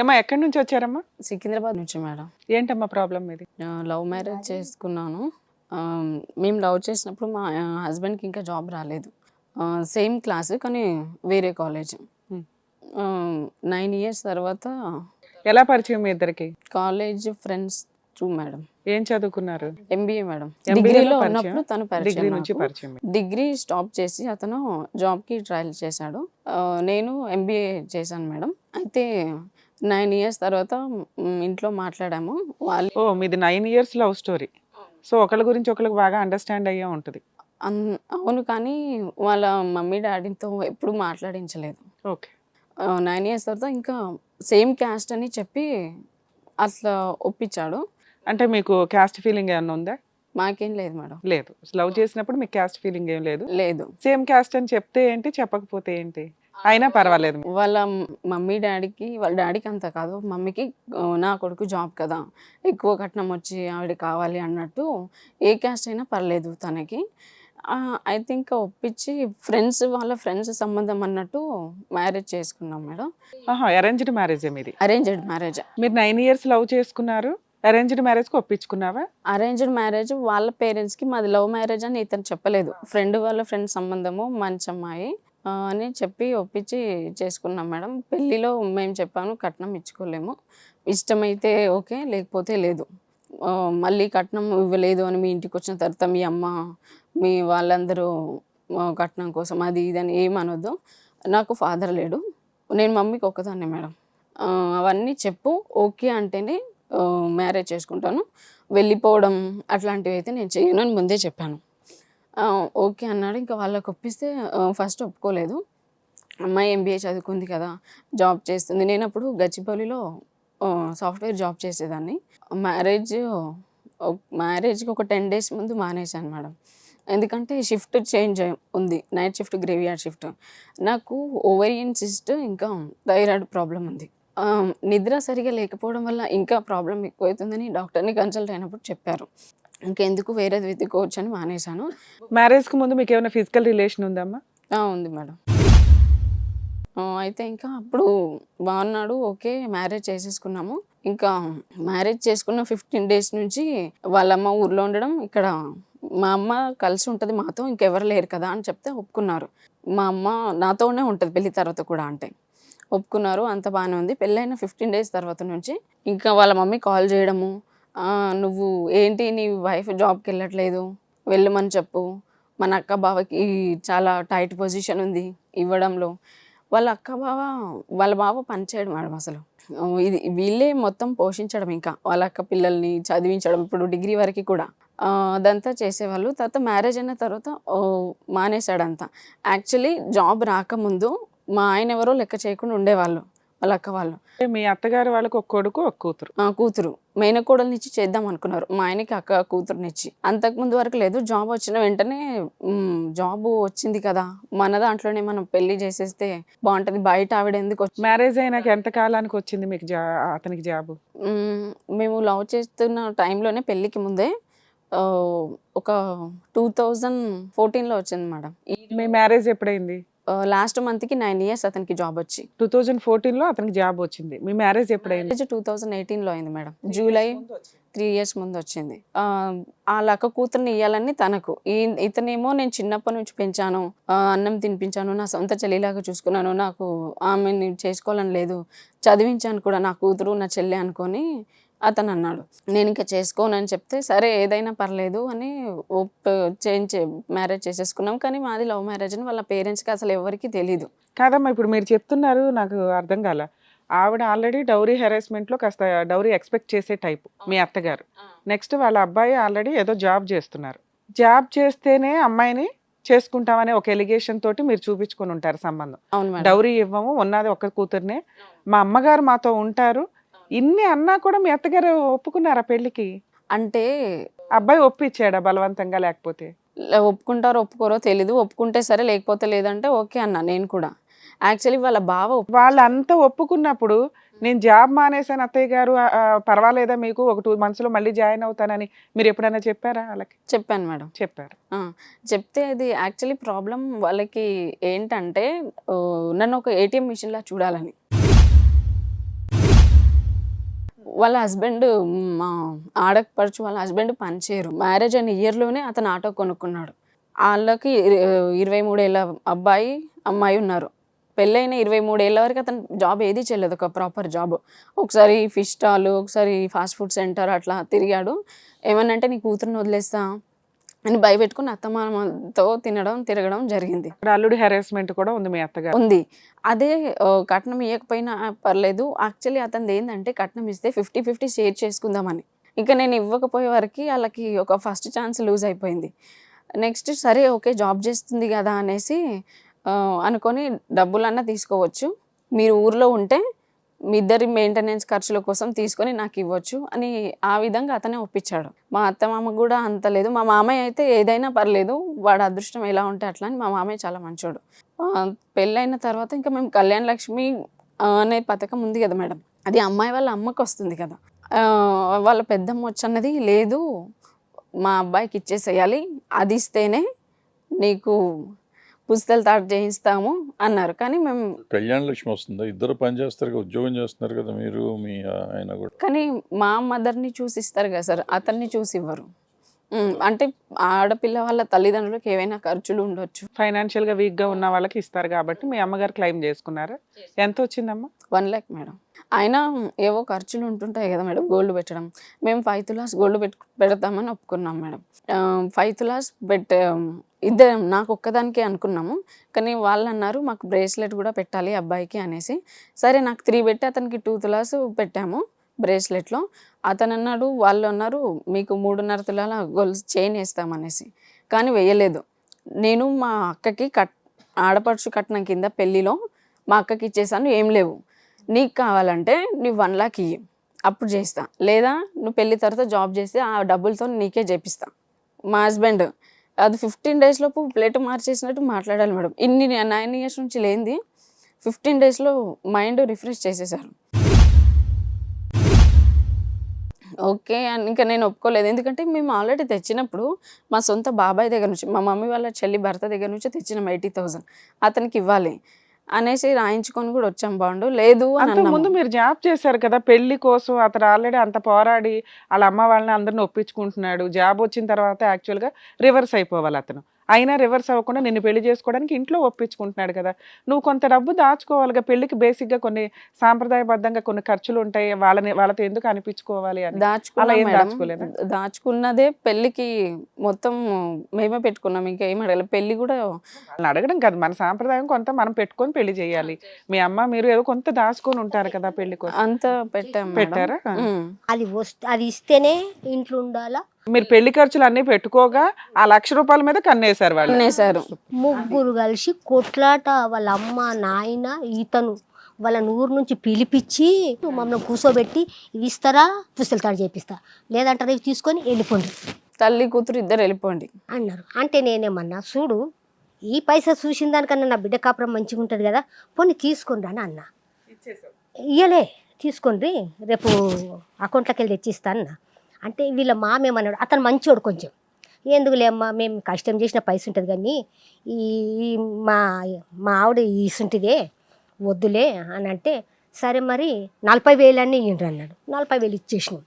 ఏమా ఎక్కడి నుంచి వచ్చారమ్మా? సికింద్రాబాద్ నుంచి మేడం. ఏంటమ్మా ప్రాబ్లం ఇది లవ్ మ్యారేజ్ చేసుకున్నాను. మేము లవ్ చేసినప్పుడు మా హస్బెండ్కి ఇంకా జాబ్ రాలేదు. సేమ్ క్లాస్ కానీ వేరే కాలేజ్. నైన్ ఇయర్స్ తర్వాత ఎలా పరిచయం మీ ఇద్దరికి? College friends too madam. ఏం చదువుకున్నారు? MBA madam. డిగ్రీలో? ఉన్నప్పుడు తను డిగ్రీ పరిచయం. పరిచయం డిగ్రీ స్టాప్ చేసి అతను జాబ్కి ట్రయల్ చేశాడు. నేను ఎంబీఏ చేశాను మేడం. అయితే నైన్ ఇయర్స్ తర్వాత ఇంట్లో మాట్లాడాము. వాళ్ళు ఓ మీది nine years love story. So ఒకళ్ళ గురించి ఒకరికి బాగా అండర్స్టాండ్ అయ్యే ఉంటుంది. అన్- అవును కానీ వాళ్ళ మమ్మీ డాడీతో ఎప్పుడు మాట్లాడించలేదు. ఓకే. నైన్ ఇయర్స్ తర్వాత ఇంకా సేమ్ క్యాస్ట్ అని చెప్పి అట్లా ఒప్పించాడు. అంటే మీకు క్యాస్ట్ ఫీలింగ్ ఏమైనా ఉందా? మాకేం లేదు మేడం. లేదు. లవ్ చేసినప్పుడు మీకు క్యాస్ట్ ఫీలింగ్ ఏం లేదు. లేదు. సేమ్ క్యాస్ట్ అని చెప్తే ఏంటి చెప్పకపోతే ఏంటి? అయినా పర్వాలేదు. వాళ్ళ మమ్మీ డాడీకి వాళ్ళ డాడీకి అంత కాదు. మమ్మీకి నా కొడుకు జాబ్ కదా. ఎక్కువ కట్నం వచ్చి ఆవిడ కావాలి అన్నట్టు ఏ క్యాస్ట్ అయినా పర్లేదు తనకి. ఐ థింక్ ఒప్పించి ఫ్రెండ్స్ వాళ్ళ ఫ్రెండ్స్ సంబంధం అన్నట్టు మ్యారేజ్ చేసుకున్నాం మేడం. అరేంజ్డ్ మ్యారేజ్ మీది. Arranged marriage. మీరు నైన్ ఇయర్స్ లవ్ చేసుకున్నారు. అరేంజ్డ్ మ్యారేజ్కి ఒప్పించుకున్నావా? అరేంజ్డ్ మ్యారేజ్ వాళ్ళ పేరెంట్స్కి మాది లవ్ మ్యారేజ్ అని ఇతను చెప్పలేదు. ఫ్రెండ్ వాళ్ళ ఫ్రెండ్ సంబంధము మంచి అమ్మాయి అని చెప్పి ఒప్పించి చేసుకున్నాం మేడం. పెళ్ళిలో మేము చెప్పాను కట్నం ఇచ్చుకోలేము. ఇష్టమైతే ఓకే లేకపోతే లేదు. మళ్ళీ కట్నం ఇవ్వలేదు అని మీ ఇంటికి వచ్చిన తర్వాత మీ అమ్మ మీ వాళ్ళందరూ కట్నం కోసం అది ఇది అని ఏమనొద్దు నాకు ఫాదర్ లేడు. నేను మమ్మీకి ఒక్కదాన్నే మేడం. అవన్నీ చెప్పు. ఓకే అంటేనే మ్యారేజ్ చేసుకుంటాను. వెళ్ళిపోవడం అట్లాంటివి అయితే నేను చేయను అని ముందే చెప్పాను. ఓకే అన్నాడు. ఇంకా వాళ్ళకి ఒప్పిస్తే ఫస్ట్ ఒప్పుకోలేదు. అమ్మాయి ఎంబీఏ చదువుకుంది కదా జాబ్ చేస్తుంది. నేను అప్పుడు గచ్చిపల్లిలో సాఫ్ట్వేర్ జాబ్ చేసేదాన్ని. మ్యారేజ్ మ్యారేజ్కి ఒక టెన్ డేస్ ముందు మానేశాను మేడం. ఎందుకంటే షిఫ్ట్ చేంజ్ ఉంది. Night shift graveyard shift. నాకు ఓవరియన్ సిస్ట్ ఇంకా థైరాయిడ్ ప్రాబ్లం ఉంది. నిద్ర సరిగా లేకపోవడం వల్ల ఇంకా ప్రాబ్లం ఎక్కువవుతుందని డాక్టర్ని కన్సల్ట్ అయినప్పుడు చెప్పారు. ఇంకెందుకు వేరేది వెతుక్కోవచ్చు అని మానేశాను. మ్యారేజ్కి ముందు మీకు ఏమైనా ఫిజికల్ రిలేషన్ ఉందమ్మా ఉంది మేడం. అయితే ఇంకా అప్పుడు బాగున్నాడు ఓకే మ్యారేజ్ చేసేసుకున్నాము. ఇంకా మ్యారేజ్ చేసుకున్న ఫిఫ్టీన్ డేస్ నుంచి వాళ్ళ అమ్మ ఊర్లో ఉండడం ఇక్కడ మా అమ్మ కలిసి ఉంటుంది మాతో ఇంకెవరు లేరు కదా అని చెప్తే ఒప్పుకున్నారు. మా అమ్మ నాతోనే ఉంటుంది పెళ్ళి తర్వాత కూడా అంటే. ఒప్పుకున్నారు అంత బాగానే ఉంది. పెళ్ళైన ఫిఫ్టీన్ డేస్ తర్వాత నుంచి ఇంకా వాళ్ళ మమ్మీ కాల్ చేయడము "ఆ, నువ్వు ఏంటి నీ వైఫ్ జాబ్కి వెళ్ళట్లేదు వెళ్ళమని చెప్పు. మన అక్క బావకి చాలా టైట్ పొజిషన్ ఉంది ఇవ్వడంలో. వాళ్ళ అక్క బావ వాళ్ళ బావ పనిచేయడం మేడం అసలు. ఇది వీళ్ళే మొత్తం పోషించడం ఇంకా. వాళ్ళ అక్క పిల్లల్ని చదివించడం ఇప్పుడు డిగ్రీ వరకు కూడా. అదంతా చేసేవాళ్ళు. తర్వాత మ్యారేజ్ అయిన తర్వాత ఓ, మానేశాడంతా. యాక్చువల్లీ జాబ్ రాకముందు మా ఆయన ఎవరో లెక్క చేయకుండా ఉండేవాళ్ళు. వాళ్ళ అక్క వాళ్ళు. మీ అత్తగారు వాళ్ళకి ఒక కొడుకు ఒక కూతురు. ఆ కూతురు. మేనకోడల్నిచ్చి చేద్దాం అనుకున్నారు. మా ఆయనకి అక్క కూతురునిచ్చి. అంతకుముందు వరకు లేదు. జాబ్ వచ్చిన వెంటనే జాబ్ వచ్చింది కదా. మన దాంట్లోనే మనం పెళ్ళి చేసేస్తే బాగుంటది. బయట ఆవిడ ఎందుకు మ్యారేజ్ అయినాక ఎంత కాలానికి వచ్చింది మీకు అతనికి జాబ్? మేము లవ్ చేస్తున్న టైంలోనే పెళ్ళికి ముందే ఒక టూ థౌజండ్ ఫోర్టీన్లో వచ్చింది మేడం. మీ మ్యారేజ్ ఎప్పుడైంది? లాస్ట్ మంత్కి నైన్ ఇయర్స్ అతనికి జాబ్ వచ్చి. టూ థౌజండ్ ఫోర్టీన్లో అతనికి జాబ్ వచ్చింది. మీ మ్యారేజ్ ఎప్పుడైంది? టూ థౌజండ్ ఎయిటీన్లో అయింది మేడం. జూలై త్రీ ఇయర్స్ ముందు వచ్చింది. ఆ, వాళ్ళ అక్క కూతుర్ని ఇవ్వాలని తనకు. ఈ ఇతనేమో నేను చిన్నప్పటి నుంచి పెంచాను అన్నం తినిపించాను నా సొంత చెల్లిలాగా చూసుకున్నాను నాకు ఆమెని చేసుకోవాలని లేదు చదివించాను కూడా నా కూతురు నా చెల్లి అనుకొని అతను అన్నాడు నేను ఇంకా చేసుకోనని చెప్తే సరే ఏదైనా పర్లేదు అని ఒప్ చేంజ్ మ్యారేజ్ చేసేసుకున్నాం. కానీ మాది లవ్ మ్యారేజ్ అని వాళ్ళ పేరెంట్స్కి అసలు ఎవరికి తెలీదు. కాదమ్మా ఇప్పుడు మీరు చెప్తున్నారు నాకు అర్థం కాల. ఆవిడ ఆల్రెడీ డౌరీ హెరాస్మెంట్లో కాస్త డౌరీ ఎక్స్పెక్ట్ చేసే టైప్ మీ అత్తగారు. నెక్స్ట్ వాళ్ళ అబ్బాయి ఆల్రెడీ ఏదో జాబ్ చేస్తున్నారు. జాబ్ చేస్తేనే అమ్మాయిని చేసుకుంటామనే ఒక ఎలిగేషన్ తోటి మీరు చూపించుకొని ఉంటారు సంబంధం. డౌరీ ఇవ్వము ఉన్నది ఒక్క కూతుర్నే. మా అమ్మగారు మాతో ఉంటారు. ఇన్ని అన్నా కూడా మీ అత్తగారు ఒప్పుకున్నారా పెళ్ళికి అంటే అబ్బాయి ఒప్పించాడా బలవంతంగా లేకపోతే? ఒప్పుకుంటారో ఒప్పుకోరో తెలీదు. ఒప్పుకుంటే సరే లేకపోతే లేదంటే ఓకే అన్న నేను కూడా. యాక్చువల్లీ వాళ్ళ బావ వాళ్ళంతా ఒప్పుకున్నప్పుడు నేను జాబ్ మానేశాను అత్తయ్య గారు పర్వాలేదా మీకు? ఒక టూ మంత్స్లో మళ్ళీ జాయిన్ అవుతానని మీరు ఎప్పుడైనా చెప్పారా వాళ్ళకి? చెప్పాను మేడం. చెప్పారు. చెప్తే అది యాక్చువల్లీ ప్రాబ్లం వాళ్ళకి ఏంటంటే నన్ను ఒక ఏటీఎం మిషన్ లా చూడాలని. వాళ్ళ హస్బెండ్ మా ఆడపడుచు వాళ్ళ హస్బెండ్ పనిచేయరు. మ్యారేజ్ అయిన ఇయర్లోనే అతను ఆటో కొనుక్కున్నాడు. వాళ్ళకి ఇరవై మూడేళ్ళ అబ్బాయి అమ్మాయి ఉన్నారు. పెళ్ళైన ఇరవై మూడేళ్ళ వరకు అతను జాబ్ ఏది చేయలేదు. ఒక ప్రాపర్ జాబ్ ఒకసారి ఫిష్ స్టాల్ ఒకసారి ఫాస్ట్ ఫుడ్ సెంటర్ అట్లా తిరిగాడు. ఏమనంటే నీ కూతురుని వదిలేస్తా. అని భయపెట్టుకుని అత్తమామతో తినడం తిరగడం జరిగింది. ఇక్కడ అల్లుడి హెరాస్మెంట్ కూడా ఉంది మీ అత్తగారు. ఉంది. అదే కట్నం ఇవ్వకపోయినా పర్లేదు. యాక్చువల్లీ అతనిది ఏంటంటే కట్నం ఇస్తే ఫిఫ్టీ ఫిఫ్టీ షేర్ చేసుకుందామని. ఇంకా నేను ఇవ్వకపోయే వరకు వాళ్ళకి ఒక ఫస్ట్ ఛాన్స్ లూజ్ అయిపోయింది. నెక్స్ట్ సరే ఓకే జాబ్ చేస్తుంది కదా అనేసి అనుకొని డబ్బులన్నా తీసుకోవచ్చు. మీరు ఊర్లో ఉంటే మీ ఇద్దరి మెయింటెనెన్స్ ఖర్చుల కోసం తీసుకొని నాకు ఇవ్వచ్చు అని ఆ విధంగా అతనే ఒప్పించాడు. మా అత్త మామ కూడా అంత లేదు. మా మామయ్య అయితే ఏదైనా పర్లేదు. వాడు అదృష్టం ఎలా ఉంటే అట్లా అని మా మామయ్య చాలా మంచోడు. పెళ్ళైన తర్వాత ఇంకా మేము కళ్యాణ లక్ష్మి అనే పథకం ఉంది కదా మేడం. అది అమ్మాయి వాళ్ళ అమ్మకి వస్తుంది కదా. వాళ్ళ పెద్దమ్మ వచ్చి అన్నది లేదు. మా అబ్బాయికి ఇచ్చేసేయాలి. అది ఇస్తేనే నీకు పుస్తలు తాట చేయిస్తాము అన్నారు. కానీ మేము కళ్యాణ లక్ష్మి వస్తుందా? ఇద్దరు పని చేస్తారు కదా ఉద్యోగం చేస్తున్నారు కదా మీరు మీ ఆయన కూడా. కానీ మా మదర్ని చూసి ఇస్తారు కదా సార్ అతన్ని చూసి ఇవ్వరు ఉమ్, అంటే ఆడపిల్ల వాళ్ళ తల్లిదండ్రులకు ఏవైనా ఖర్చులు ఉండొచ్చు. ఫైనాన్షియల్గా వీక్గా ఉన్న వాళ్ళకి ఇస్తారు కాబట్టి మీ అమ్మగారు క్లెయిమ్ చేసుకున్నారా? ఎంత వచ్చిందమ్మా వన్ ల్యాక్ మేడం. అయినా ఏవో ఖర్చులు ఉంటుంటాయి కదా మేడం గోల్డ్ పెట్టడం. మేము ఫైవ్ తులాస్ గోల్డ్ పెట్టు పెడతామని ఒప్పుకున్నాం మేడం. ఫైవ్ తులాస్ బెట్ ఇద్దరం నాకు ఒక్కదానికే అనుకున్నాము. కానీ వాళ్ళు అన్నారు మాకు బ్రేస్లెట్ కూడా పెట్టాలి అబ్బాయికి అనేసి. సరే నాకు త్రీ పెట్టి అతనికి టూ తులాస్ పెట్టాము బ్రేస్లెట్లో. అతను అన్నాడు వాళ్ళు అన్నారు మీకు మూడున్నర తులాల గొలుసు చైన్ వేస్తామనేసి కానీ వేయలేదు. నేను మా అక్కకి కట్ ఆడపడుచు కట్నం కింద పెళ్ళిలో మా అక్కకి ఇచ్చేసాను ఏం లేవు. నీకు కావాలంటే నువ్వు వన్ లాక్ ఇయ్యి అప్పుడు చేస్తా. లేదా నువ్వు పెళ్ళి తర్వాత జాబ్ చేస్తే ఆ డబ్బులతో నీకే చేపిస్తా. మా హస్బెండ్ అది ఫిఫ్టీన్ డేస్ లోపు ప్లేట్ మార్చేసినట్టు మాట్లాడాలి మేడం. ఇన్ని నైన్ ఇయర్స్ నుంచి లేనిది ఫిఫ్టీన్ డేస్లో మైండ్ రిఫ్రెష్ చేసేసారు. ఓకే అని ఇంకా నేను ఒప్పుకోలేదు. ఎందుకంటే మేము ఆల్రెడీ తెచ్చినప్పుడు మా సొంత బాబాయ్ దగ్గర నుంచి మా మమ్మీ వాళ్ళ చెల్లి భర్త దగ్గర నుంచి తెచ్చినాం ఎయిటీ థౌసండ్ అతనికి ఇవ్వాలి. అనేసి రాయించుకొని కూడా వచ్చాం బాండు. లేదు. ముందు మీరు జాబ్ చేశారు కదా పెళ్ళి కోసం అతను ఆల్రెడీ అంత పోరాడి వాళ్ళ అమ్మ వాళ్ళని అందరిని ఒప్పించుకుంటున్నాడు. జాబ్ వచ్చిన తర్వాత యాక్చువల్గా రివర్స్ అయిపోవాలి అతను. అయినా రివర్స్ అవ్వకుండా నిన్ను పెళ్ళి చేసుకోవడానికి ఇంట్లో ఒప్పించుకుంటున్నాడు కదా. నువ్వు కొంత డబ్బు దాచుకోవాలిగా పెళ్ళికి బేసిక్గా కొన్ని సాంప్రదాయబద్ధంగా కొన్ని ఖర్చులు ఉంటాయి వాళ్ళని వాళ్ళతో ఎందుకు అనిపించుకోవాలి అని. అలా ఏం దాచుకోలేదా? దాచుకున్నదే పెళ్ళికి మొత్తం మేమే పెట్టుకున్నాం ఇంకా ఏం అడగలేదు. పెళ్ళి కూడా వాళ్ళని అడగడం కాదు మన సాంప్రదాయం కొంత మనం పెట్టుకొని పెళ్ళి చేయాలి. మీ అమ్మ మీరు ఏదో కొంత దాచుకొని ఉంటారు కదా పెళ్ళి కోసం. అంత పెట్టాం మేడం. పెట్టారా. అది వస్తే అది ఇస్తేనే ఇంట్లో ఉండాలా? మీరు పెళ్ళి ఖర్చులు అన్ని పెట్టుకోగా ఆ లక్ష రూపాయల మీద కన్నేశారు వాళ్ళు. ముగ్గురు కలిసి కొట్లాట వాళ్ళ అమ్మ నాయన ఈతను వాళ్ళ ఊరు నుంచి పిలిపించి మమ్మల్ని కూర్చోబెట్టి ఇవి ఇస్తారా? పుస్తలు తాడు చేపిస్తా. లేదంటారా ఇవి తీసుకొని వెళ్ళిపోండి. తల్లి కూతురు ఇద్దరు వెళ్ళిపోండి. అన్నారు. అంటే నేనేమన్నా చూడు ఈ పైసా చూసిన దానికన్నా నా బిడ్డ కాపురం మంచిగా ఉంటుంది కదా పోనీ తీసుకోండి అని అన్న. ఇయ్యలే తీసుకోండి రేపు అకౌంట్లోకి వెళ్ళి తెచ్చిస్తా అన్న. అంటే వీళ్ళ మామేమన్నాడు అతను మంచోడు కొంచెం. ఎందుకులేమ్మా మేము కష్టం చేసిన పైస ఉంటుంది కానీ ఈ మా మా ఆవిడ ఇసుంటిదే వద్దులే అని అంటే సరే మరి నలభై వేలు అన్నీ ఇయ్యండి అన్నాడు. నలభై వేలు ఇచ్చేసినాం.